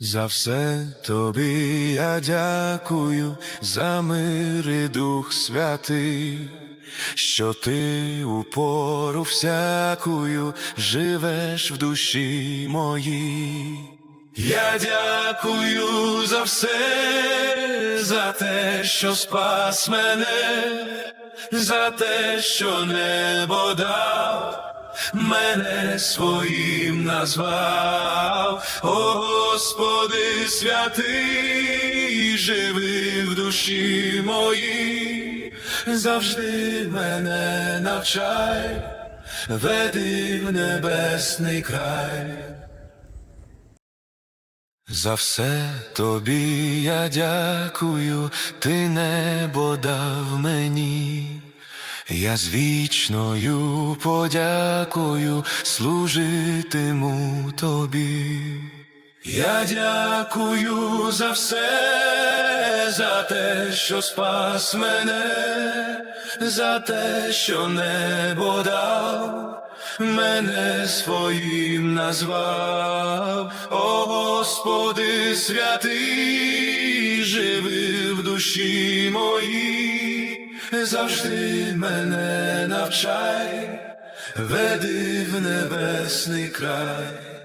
За все тобі я дякую, за мир і дух святий, що ти у пору всякую живеш в душі моїй. Я дякую за все, за те, що спас мене, за те, що небо дав, мене своїм назвав, О Господи святий, живи в душі моїй, завжди мене навчай, веди в небесний край. За все тобі я дякую, ти небо дав я з вічною подякою служитиму тобі. Я дякую за все, за те, що спас мене, за те, що небо дав, мене своїм назвав, О Господи святий, живи в душі моїй, завжди мене навчай, веди в небесний край.